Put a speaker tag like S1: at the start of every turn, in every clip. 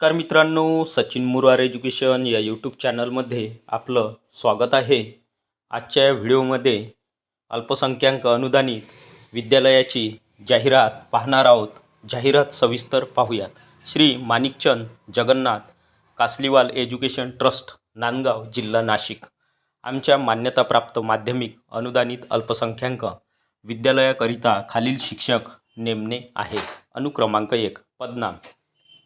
S1: नमस्कार मित्रांनो सचिन मुरार एज्युकेशन या यूट्यूब चॅनलमध्ये आपलं स्वागत आहे. आजच्या या व्हिडिओमध्ये अल्पसंख्याक अनुदानित विद्यालयाची जाहिरात पाहणार आहोत. जाहिरात सविस्तर पाहूयात. श्री माणिकचंद जगन्नाथ कासलीवाल एज्युकेशन ट्रस्ट नांदगाव जिल्हा नाशिक. आमच्या मान्यताप्राप्त माध्यमिक अनुदानित अल्पसंख्याक विद्यालयाकरिता खालील शिक्षक नेमणे आहे. अनुक्रमांक एक पदनाम.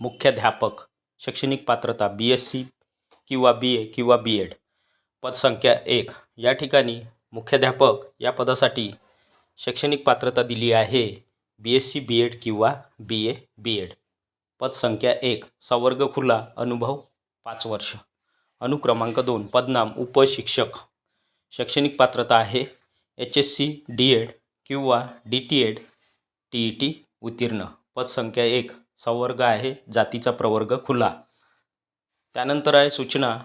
S1: मुख्याध्यापक शैक्षणिक पात्रता बी एस सी किंवा बी ए किंवा बी एड पदसंख्या एक. या ठिकाणी मुख्याध्यापक या पदासाठी शैक्षणिक पात्रता दिली आहे. B S C B Ed किंवा बी ए बी एड पदसंख्या एक. सवर्ग खुला अनुभव पाच वर्ष. अनुक्रमांक दोन. पदनाम उपशिक्षक. शैक्षणिक पात्रता आहे. H S C D Ed किंवा D T Ed T E T उत्तीर्ण. पदसंख्या एक. संवर्ग आहे जातीचा प्रवर्ग खुला. त्यानंतर आहे सूचना.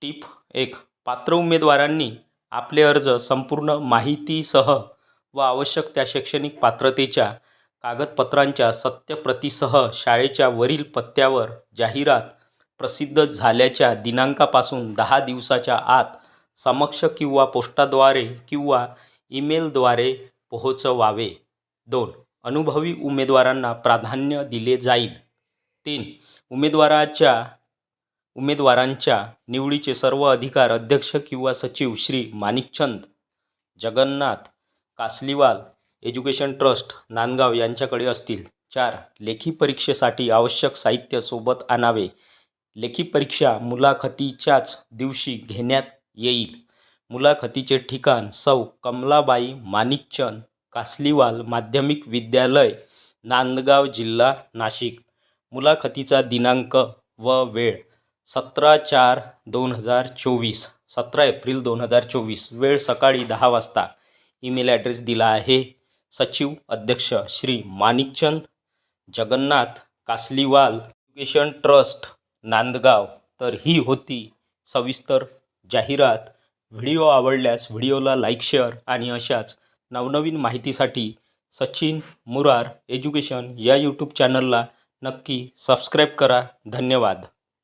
S1: टीप एक. पात्र उमेदवारांनी आपले अर्ज संपूर्ण माहितीसह व आवश्यक त्या शैक्षणिक पात्रतेच्या कागदपत्रांच्या सत्यप्रतीसह शाळेच्या वरील पत्त्यावर जाहिरात प्रसिद्ध झाल्याच्या दिनांकापासून दहा दिवसाच्या आत समक्ष किंवा पोस्टाद्वारे किंवा ईमेलद्वारे पोहोचवावे. दोन. अनुभवी उमेदवारांना प्राधान्य दिले जाईल. तीन उमेदवाराच्या उमेदवारांच्या निवडीचे सर्व अधिकार अध्यक्ष किंवा सचिव श्री माणिकचंद जगन्नाथ कासलीवाल एज्युकेशन ट्रस्ट नांदगाव यांच्याकडे असतील. चार लेखी परीक्षेसाठी आवश्यक साहित्य सोबत आणावे. लेखी परीक्षा मुलाखतीच्याच दिवशी घेण्यात येईल. मुलाखतीचे ठिकाण सौ कमलाबाई माणिकचंद कासलीवाल माध्यमिक विद्यालय नांदगाव जिल्हा नाशिक. मुलाखतीचा दिनांक व वेळ सतरा चार दोन हजार चोवीस सतरा एप्रिल दोन हजार चोवीस वेळ सकाळी दहा वाजता. ईमेल ॲड्रेस दिला आहे सचिव अध्यक्ष श्री माणिकचंद जगन्नाथ कासलीवाल एज्युकेशन ट्रस्ट नांदगाव. तर ही होती सविस्तर जाहिरात. व्हिडिओ आवडल्यास व्हिडिओला लाईक शेअर आणि अशाच नवनवीन माहितीसाठी सचिन मुरार एज्युकेशन या यूट्यूब चॅनलला नक्की सबस्क्राईब करा. धन्यवाद.